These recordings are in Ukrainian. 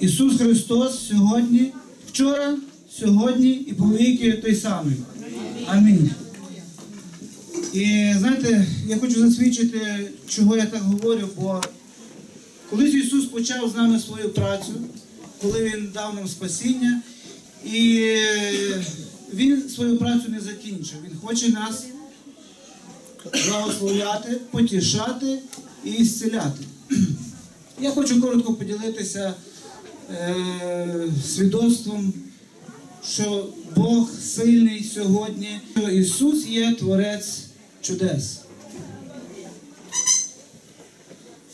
Ісус Христос сьогодні, вчора, сьогодні і повіки той самий. Амінь. І знаєте, я хочу засвідчити, чого я так говорю, бо колись Ісус почав з нами свою працю, коли Він дав нам спасіння, і Він свою працю не закінчив. Він хоче нас благословляти, потішати і зціляти. Я хочу коротко поділитися свідоцтвом, що Бог сильний сьогодні, що Ісус є Творець чудес.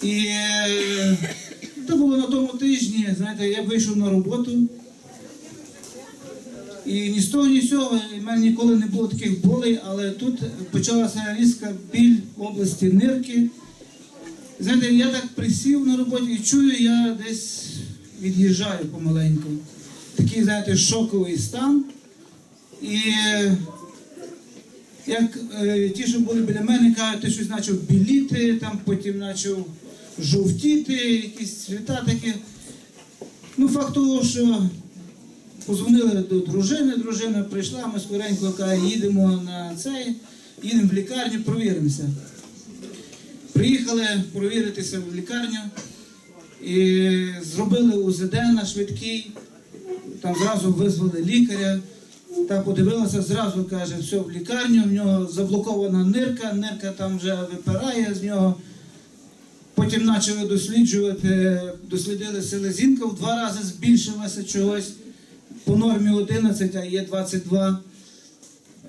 І е, це було на тому тижні, знаєте, я вийшов на роботу. І ні з того, ні з цього, в мене ніколи не було таких болей, але тут почалася різка біль в області нирки. Знаєте, я так присів на роботі і чую, я десь від'їжджаю помаленьку. Такий, знаєте, шоковий стан. І як е, ті, що були біля мене, кажуть, ти щось почав біліти, там потім почав жовтіти, якісь цвіта такі. Ну, факт того, що Позвонили до дружини, дружина прийшла, ми скоренько каже, їдемо на цей, їдемо в лікарню, провіримося. Приїхали провіритися в лікарню і зробили УЗД на швидкий, там зразу визвали лікаря, та подивилася, зразу каже, все в лікарню, в нього заблокована нирка, нирка там вже випирає з нього. Потім почали досліджувати, дослідили селезінка, в два рази збільшилася чогось по нормі 11, а є 22.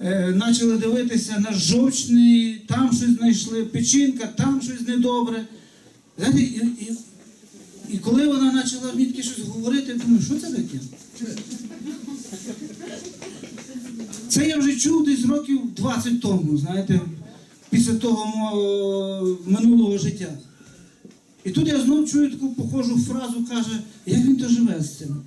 Е, Почали дивитися на жовчний, там щось знайшли, печінка, там щось недобре. Знаєте, і, і, і коли вона почала мені таке щось говорити, я думаю, що це таке? Це я вже чув десь років 20 тому, знаєте, після того минулого життя. І тут я знов чую таку похожу фразу, каже, як він то живе з цим.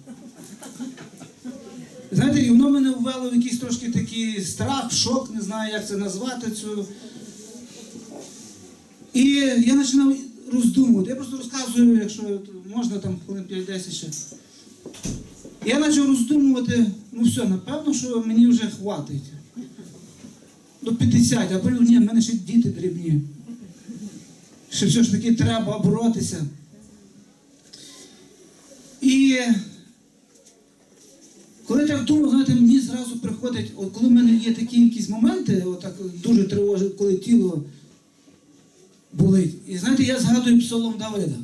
Знаєте, і воно мене ввело в якийсь трошки такий страх, шок, не знаю, як це назвати цю. І я починав роздумувати. Я просто розказую, якщо можна там хвилин 5-10 ще. Я почав роздумувати, ну все, напевно, що мені вже хватить. До 50, а потім ні, в мене ще діти дрібні. Ще все ж таки треба боротися. І коли так думав, знаєте, мені зразу приходить, от коли в мене є такі якісь моменти, отак дуже тривожить, коли тіло болить. І знаєте, я згадую псалом Давида.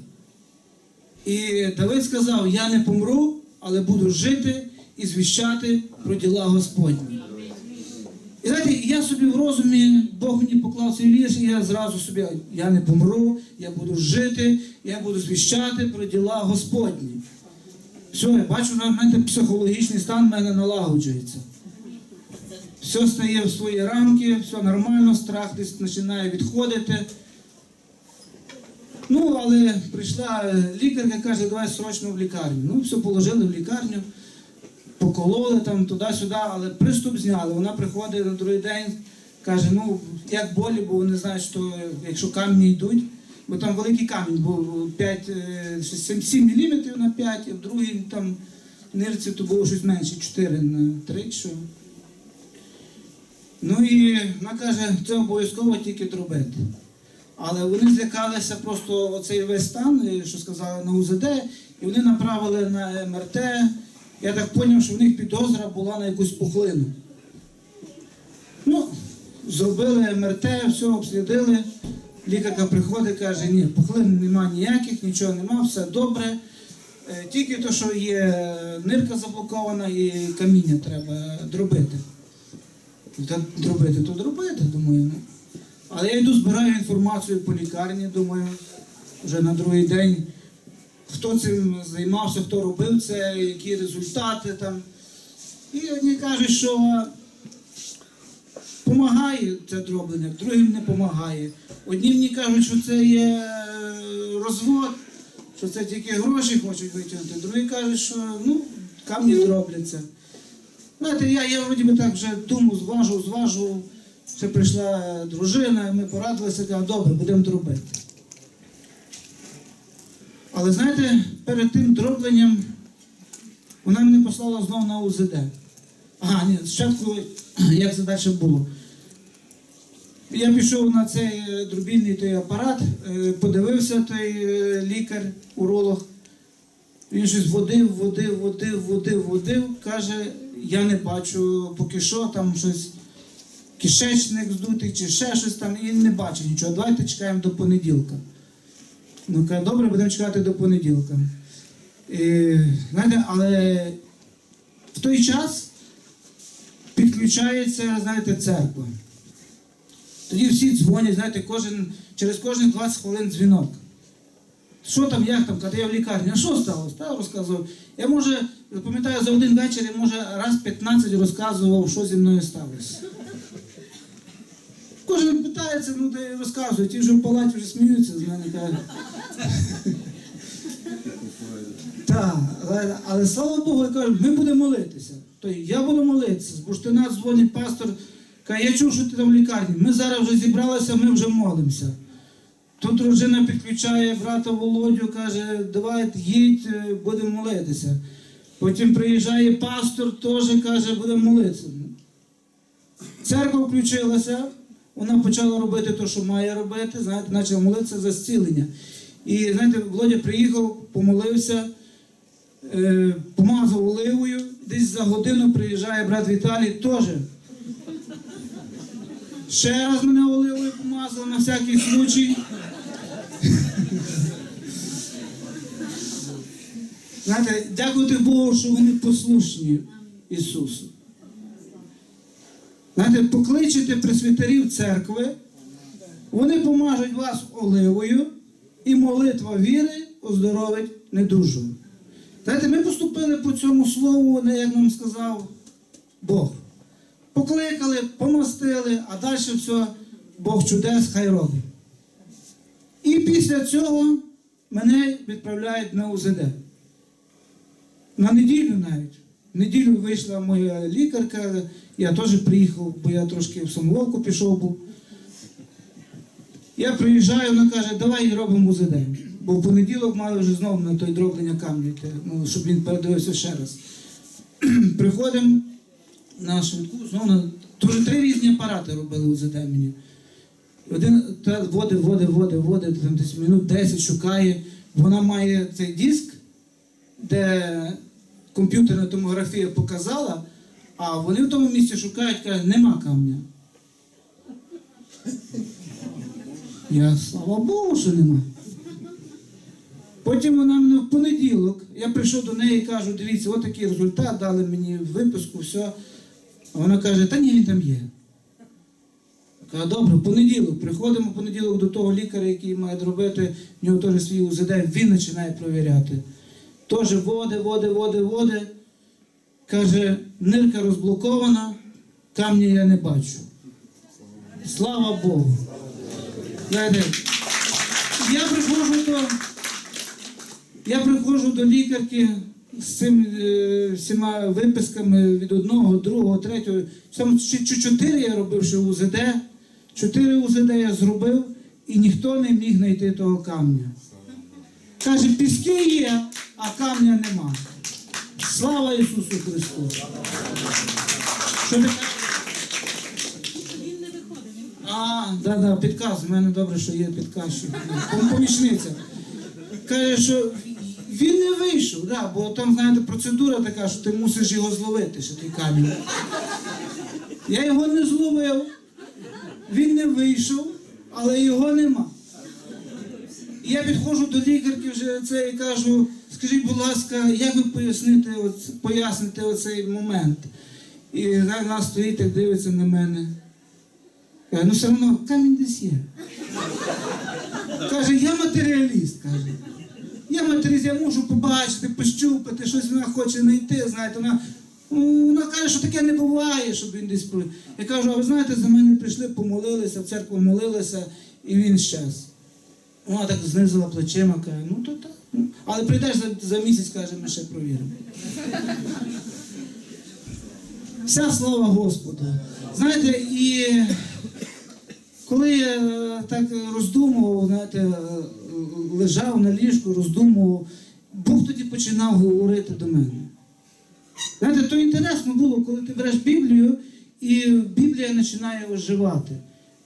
І Давид сказав: Я не помру, але буду жити і звіщати про діла Господні. І знаєте, я собі в розумі, Бог мені поклав цей вірш, і я зразу собі, я не помру, я буду жити, я буду звіщати про діла Господні. Все, я бачу, на мене психологічний стан в мене налагоджується. Все стає в свої рамки, все нормально, страх десь починає відходити. Ну, але прийшла е, лікарка, каже, давай срочно в лікарню. Ну, все положили в лікарню, покололи там туди-сюди, але приступ зняли. Вона приходить на другий день, каже, ну, як болі, бо вони знають, що якщо камні йдуть, бо там великий камінь був 5, е, 7 мм на 5, а в другій там нирці то було щось менше, 4 на 3, що. Ну і вона каже, це обов'язково тільки дробити. Але вони злякалися просто оцей весь стан, що сказали на УЗД, і вони направили на МРТ. Я так зрозумів, що в них підозра була на якусь пухлину. Ну, зробили МРТ, все обслідили. Лікарка приходить, каже, ні, пухлин нема ніяких, нічого нема, все добре. Е, Тільки то, що є нирка заблокована і каміння треба дробити. Дробити, то дробити, думаю. Ну. Але я йду збираю інформацію по лікарні, думаю, вже на другий день, хто цим займався, хто робив це, які результати там. І одні кажуть, що допомагає це дроблення, другим не допомагає. Одні мені кажуть, що це є е, розвод, що це тільки гроші хочуть витягнути, другі кажуть, що ну, камні дробляться. Знаєте, я, я вроді би так вже думав, зважив, зважив. Ще прийшла дружина, ми порадилися, казали, добре, будемо дробити. Але знаєте, перед тим дробленням Вона мене послала знову на УЗД. Ага, ні, спочатку, як це було. Я пішов на цей е, дробільний той апарат, е, подивився той е, лікар, уролог. Він щось водив, водив, водив, водив, водив. Каже, я не бачу поки що там щось кишечник здутий чи ще щось там, і не бачу нічого. Давайте чекаємо до понеділка. Ну, каже, добре, будемо чекати до понеділка. І, знаєте, але в той час підключається, знаєте, церква. Тоді всі дзвонять, знаєте, кожен, через кожних 20 хвилин дзвінок. Що там, як там, коли я в лікарні? А що сталося? Та розказував. Я може, пам'ятаю, за один вечір я може раз 15 розказував, що зі мною сталося. Кожен питається, ну де розказує, ті вже в палаті вже сміються з мене. Так, але, але слава Богу, я кажу, ми будемо молитися. То я буду молитися. Ти нас дзвонить пастор, каже, я чув, що ти там в лікарні. Ми зараз вже зібралися, ми вже молимося. Тут дружина підключає брата Володю, каже, давай їдь, е, будемо молитися. Потім приїжджає пастор, теж каже, будемо молитися. Церква включилася, вона почала робити те, що має робити, знаєте, почала молитися за зцілення. І знаєте, Володя приїхав, помолився, е, помазав оливою, десь за годину приїжджає брат Віталій теж. Ще раз мене оливою помазав на всякий случай. Знаєте, дякувати Богу, що вони послушні Ісусу. Знаєте, покличете пресвітерів церкви, вони помажуть вас оливою, і молитва віри оздоровить недужу. Знаєте, ми поступили по цьому слову, не як нам сказав Бог. Покликали, помастили, а далі все, Бог чудес, хай робить. І після цього мене відправляють на УЗД. На неділю навіть. Неділю вийшла моя лікарка, я теж приїхав, бо я трошки в самоволку пішов був. Я приїжджаю, вона каже, давай робимо УЗД. Бо в понеділок мали вже знову на той дроблення камня йти, ну, щоб він передивився ще раз. Приходимо на швидку, знову на три різні апарати робили УЗД мені. Один води, води, води, води, там десь минут 10 шукає. Вона має цей диск, де комп'ютерна томографія показала, а вони в тому місці шукають, кажуть, нема камня. Я слава Богу, що нема. Потім вона мене в понеділок, я прийшов до неї і кажу, дивіться, от такий результат, дали мені виписку, все. А вона каже, та ні, він там є. Я добре, в понеділок. Приходимо в понеділок до того лікаря, який має робити, в нього теж свій УЗД, він починає провіряти. Теж води, води, води, води. Каже, нирка розблокована, камня я не бачу. Слава Богу. Знаєте, я приходжу до, я приходжу до лікарки з цим е, всіма виписками від одного, другого, третього. Чи чотири я робив ще УЗД. Чотири УЗД я зробив, і ніхто не міг знайти того камня. Каже, піски є, а камня нема. Слава Ісусу Христу! Що ти? Він не виходить. А, да, да, підказ. У мене добре, що є підказчик. Пом- Помічниця. Каже, що він не вийшов, да, бо там, знаєте, процедура така, що ти мусиш його зловити, ще той камінь. Я його не зловив, він не вийшов, але його нема. І я підходжу до лікарки вже це і кажу, скажіть, будь ласка, як ви поясните, поясните оцей момент? І вона стоїть так дивиться на мене. Каже, ну все одно камінь десь є. Каже, я матеріаліст, каже. Я матеріаліст, я можу побачити, пощупати, щось вона хоче знайти, знаєте, вона, ну, вона каже, що таке не буває, щоб він десь про. Я кажу, а ви знаєте, за мене прийшли, помолилися, в церкву молилися, і він щез. Вона так знизила плечима, каже, ну то так. Але прийдеш за, за місяць, каже, ми ще провіримо. Вся слава Господу. Знаєте, і коли я е, так роздумував, знаєте, е, лежав на ліжку, роздумував, Бог тоді починав говорити до мене. Знаєте, то інтересно було, коли ти береш Біблію, і Біблія починає оживати.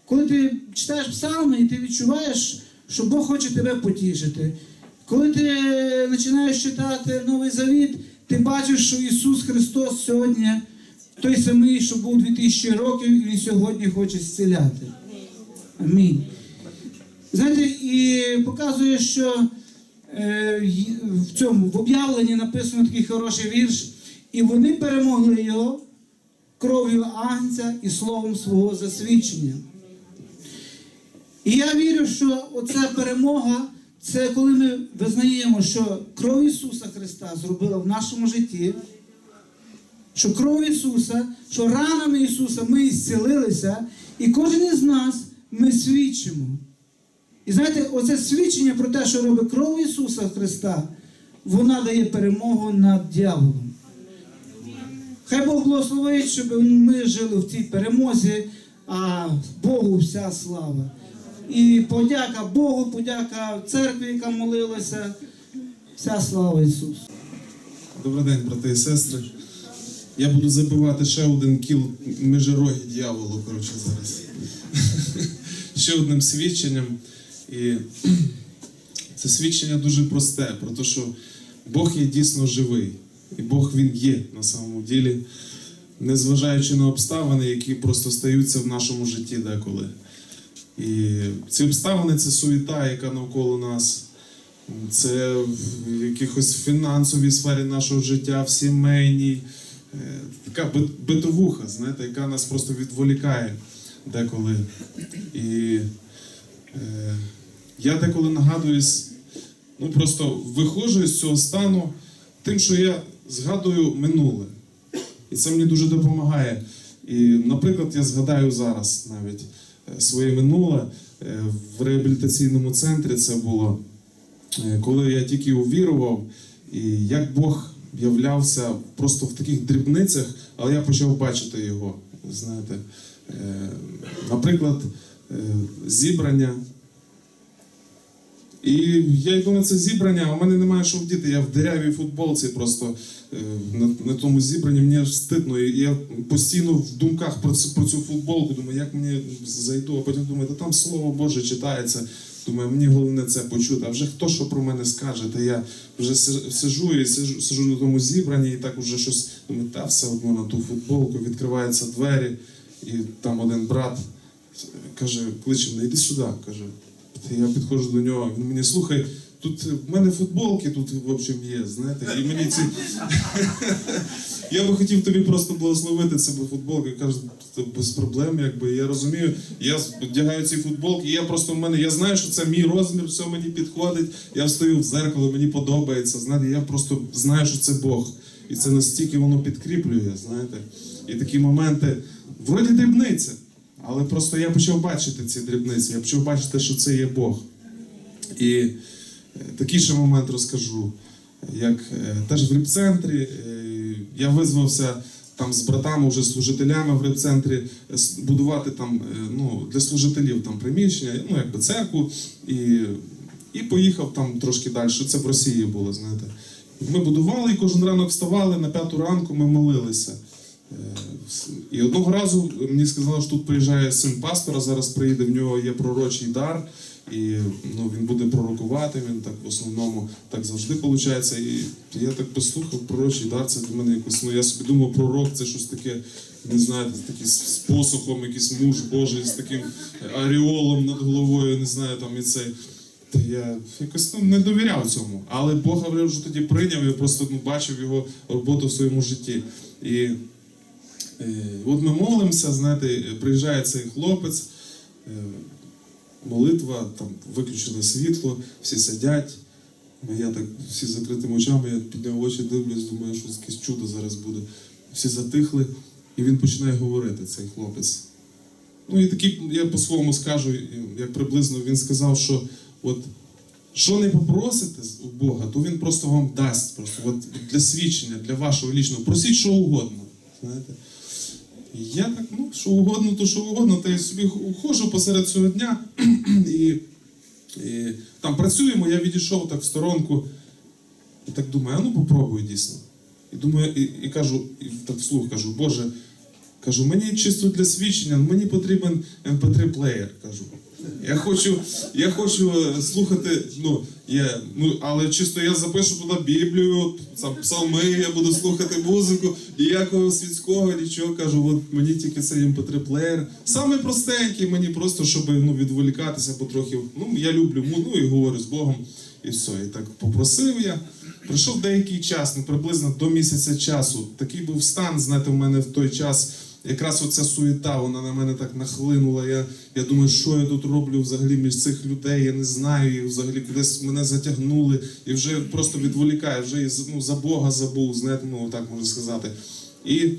Коли ти читаєш псалми і ти відчуваєш, що Бог хоче тебе потішити. Коли ти починаєш читати Новий Завіт, ти бачиш, що Ісус Христос сьогодні той самий, що був 2000 років, і Він сьогодні хоче зціляти. Амінь. Знаєте, і показує, що е, в цьому в об'явленні написано такий хороший вірш, і вони перемогли його кров'ю Агнця і словом свого засвідчення. І я вірю, що оця перемога це коли ми визнаємо, що кров Ісуса Христа зробила в нашому житті, що кров Ісуса, що ранами Ісуса ми зцілилися, і кожен із нас ми свідчимо. І знаєте, оце свідчення про те, що робить кров Ісуса Христа, вона дає перемогу над дьяволом. Хай Бог благословить, щоб ми жили в цій перемозі, а Богу вся слава. І подяка Богу, подяка церкві, яка молилася. Вся слава Ісусу. Добрий день, брати і сестри. Я буду забивати ще один кіл межероги дьяволу, коротше, зараз. ще одним свідченням. І це свідчення дуже просте, про те, що Бог є дійсно живий. І Бог Він є на самому ділі, незважаючи на обставини, які просто стаються в нашому житті деколи. І ці обставини це суєта, яка навколо нас. Це в якихось фінансовій сфері нашого життя, в сімейній. Е, Така битовуха, знаєте, яка нас просто відволікає деколи. І е, я деколи нагадуюсь, ну просто виходжу з цього стану тим, що я згадую минуле. І це мені дуже допомагає. І, наприклад, я згадаю зараз навіть своє минуле Е, в реабілітаційному центрі це було. Е, коли я тільки увірував, і як Бог являвся просто в таких дрібницях, але я почав бачити його. Знаєте, Е, наприклад, е, зібрання. І я йду на це зібрання, а в мене немає що вдіти. Я в деревій футболці просто е, на, на тому зібранні мені аж стидно. І я постійно в думках про цю, про цю футболку. Думаю, як мені зайду, а потім думаю, та там слово Боже читається. Думаю, мені головне це почути. А вже хто що про мене скаже? Та я вже сижу і сижу, сижу на тому зібранні, і так уже щось думаю, та все одно на ту футболку відкриваються двері, і там один брат каже, кличе мене, іди сюди. каже. Я підходжу до нього, він мені слухай, тут в мене футболки тут в общем є, знаєте, і мені ці. Я би хотів тобі просто благословити себе футболки. Каже, «Та без проблем, якби я розумію. Я вдягаю ці футболки, і я просто в мене, я знаю, що це мій розмір, все мені підходить. Я встаю в зеркало, мені подобається. Знаєте, я просто знаю, що це Бог. І це настільки воно підкріплює, знаєте. І такі моменти, вроді дрібниця, але просто я почав бачити ці дрібниці, я почав бачити, що це є Бог. І е, такий ще момент розкажу. Як е, теж в репцентрі е, я визвався там з братами, вже служителями в репцентрі, будувати там ну, для служителів там приміщення, ну якби церкву, і, і поїхав там трошки далі. Це в Росії було, знаєте. Ми будували і кожен ранок вставали на п'яту ранку, ми молилися. І одного разу мені сказали, що тут приїжджає син пастора, зараз приїде, в нього є пророчий дар, і ну, він буде пророкувати, він так в основному так завжди виходить. І я так послухав, пророчий дар, це для мене якось, ну я собі думав, пророк це щось таке, не знаєте, такий з посохом, якийсь муж Божий, з таким аріолом над головою, не знаю, там і цей. Та я якось ну, не довіряв цьому. Але Бога вже тоді прийняв, я просто ну, бачив його роботу в своєму житті. І От ми молимося, знаєте, приїжджає цей хлопець, е, молитва, там виключене світло, всі сидять. Я так всі закритими очами, я підняв очі, дивлюсь, думаю, що якесь чудо зараз буде. Всі затихли, і він починає говорити, цей хлопець. Ну і такий, я по-своєму скажу, як приблизно він сказав, що от що не попросите у Бога, то він просто вам дасть. Просто от для свідчення, для вашого лічного. Просіть що угодно. Знаєте. Я так, ну, що угодно, то що угодно, та я собі ходжу посеред цього дня і, і там працюємо, я відійшов так в сторонку і так думаю, а ну попробую дійсно. І думаю, і, і кажу, і так вслух кажу, Боже, кажу, мені чисто для свідчення, мені потрібен MP3 плеєр. Кажу. Я хочу, я хочу е, слухати, ну, я, ну, але чисто я запишу туди Біблію, там, псалми, я буду слухати музику, ніякого світського, нічого кажу, от мені тільки цей MP3 плеєр. Саме простенький, мені просто, щоб ну, відволікатися потрохи. Ну, я люблю, ну і говорю з Богом. І все. І так попросив я. Пройшов деякий час, ну приблизно до місяця часу. Такий був стан, знаєте, в мене в той час. Якраз оця суєта, вона на мене так нахлинула. Я, я думаю, що я тут роблю взагалі між цих людей, я не знаю, і взагалі кудись мене затягнули, і вже просто відволікає, вже ну, за Бога забув, знаєте, ну так можна сказати. І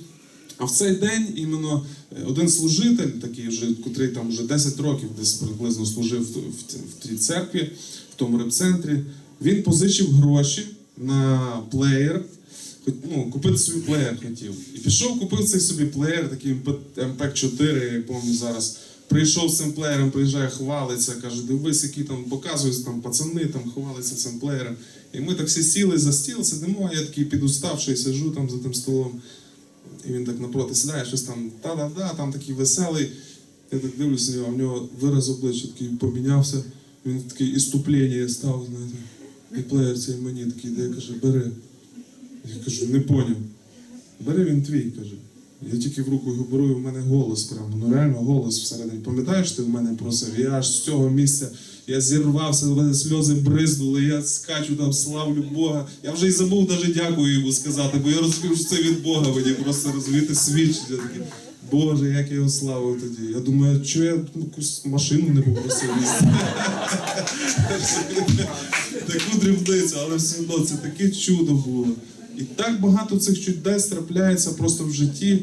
а в цей день іменно е, один служитель, такий вже, котрий там вже 10 років десь приблизно служив в, в, в тій церкві, в тому репцентрі, він позичив гроші на плеєр. Ну, купити собі плеєр хотів. І пішов, купив цей собі плеєр, такий MP4, я пам'ятаю зараз. Прийшов з цим плеєром, приїжджає, хвалиться, каже, дивись, які там показують там пацани, там хвалиться цим плеєром. І ми так всі сіли за стіл, сидимо, а я такий підуставший, сижу там за тим столом. І він так напроти сідає, щось там та-да-да, там такий веселий. Я так дивлюся а в нього вираз обличчя такий помінявся. Він такий іступлення став, знаєте. І плеєр цей мені такий, де каже, бери. Я кажу, не поняв. Бери він твій, каже. Я тільки в руку його беру, і в мене голос прямо. Ну реально голос всередині. Пам'ятаєш, ти в мене просив? Я аж з цього місця я зірвався, в мене сльози бризнули, я скачу там, славлю Бога. Я вже й забув навіть дякую йому сказати, бо я розумів, що це від Бога мені просто розумієте свідчення таке. Боже, як я його славив тоді. Я думаю, що я ну, якусь машину не попросив їсти. Таку дрібницю, але все одно це таке чудо було. І так багато цих чудес трапляється просто в житті.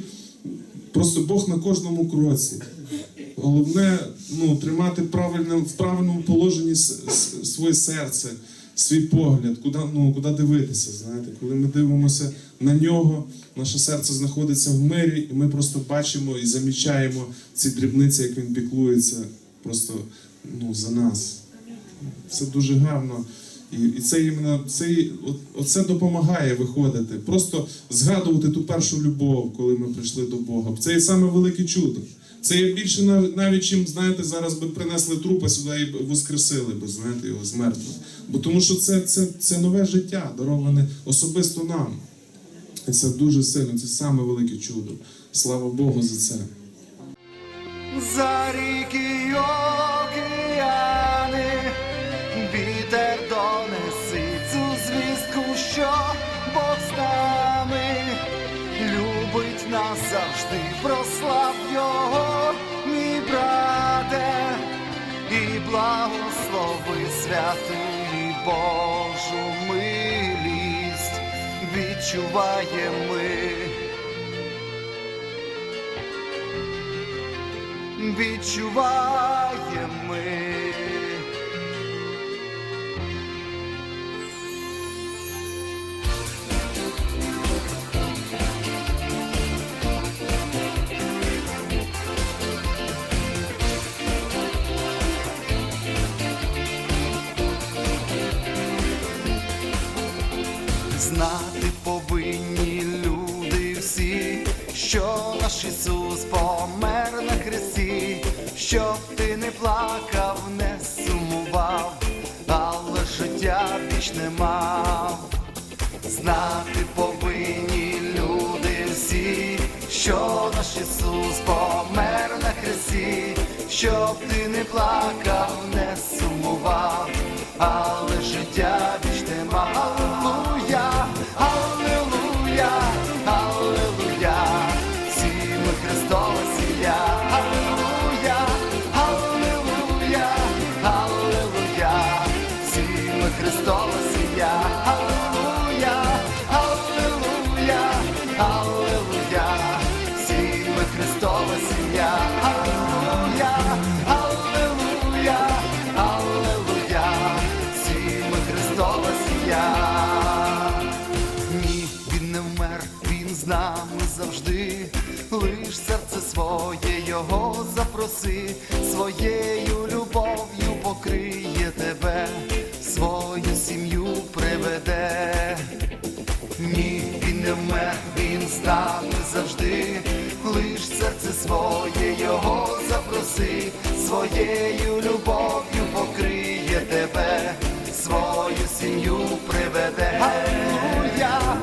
Просто Бог на кожному кроці. Головне ну, тримати правильно, в правильному положенні своє серце, свій погляд, куди, ну, куди дивитися. Знаєте, коли ми дивимося на нього, наше серце знаходиться в мирі, і ми просто бачимо і замічаємо ці дрібниці, як він піклується просто ну, за нас. Це дуже гарно. І, і це іменно це, оце допомагає виходити. Просто згадувати ту першу любов, коли ми прийшли до Бога. Це є саме велике чудо. Це є більше навіть чим, знаєте, зараз би принесли трупа сюди і воскресили би, знаєте, його з. Бо тому що це, це, це нове життя, дароване особисто нам. І це дуже сильно, це саме велике чудо. Слава Богу за це. За ріки святий Божу милість, відчуваємо ми. відчуваємо роси, своєю любов'ю покриє тебе, свою сім'ю приведе, ні, він не вмер, він стане завжди, лиш серце своє його запроси, своєю любов'ю покриє тебе, свою сім'ю приведе. Аллилуйя!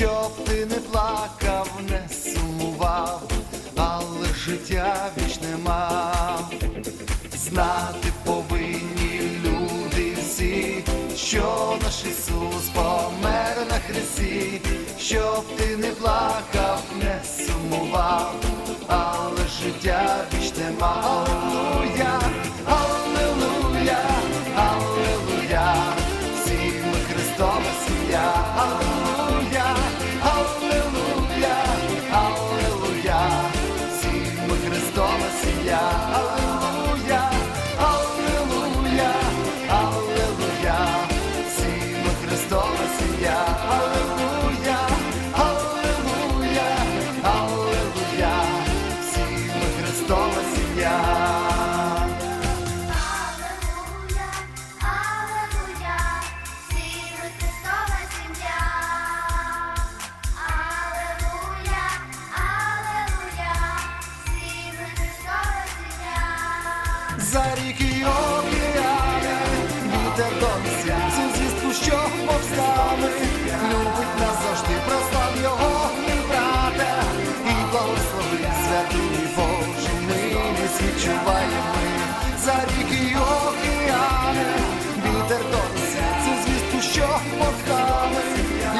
Щоб ти не плакав, не сумував, але життя вічне мав. Знати повинні люди всі, що наш Ісус помер на хресті, щоб ти не плакав, не сумував, але життя вічне мав. Аллилуйя, Аллилуйя, Аллилуйя, всі ми сім'я. Аллилуйя, донесе цю що повстали, любить нас завжди, прослав його, мій брате, і благослови святу і Божу милість відчуваємо ми. За ріки океани, вітер донесе цю звістку, що повстали,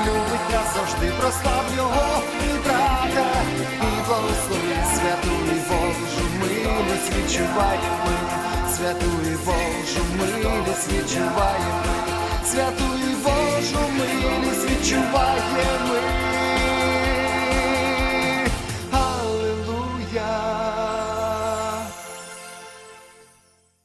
любить нас завжди, прослав його, мій брате, і благослови святу Божу милість відчуваємо ми. Святу і Божу милість відчуваємо святу Божу милість відчуваємо.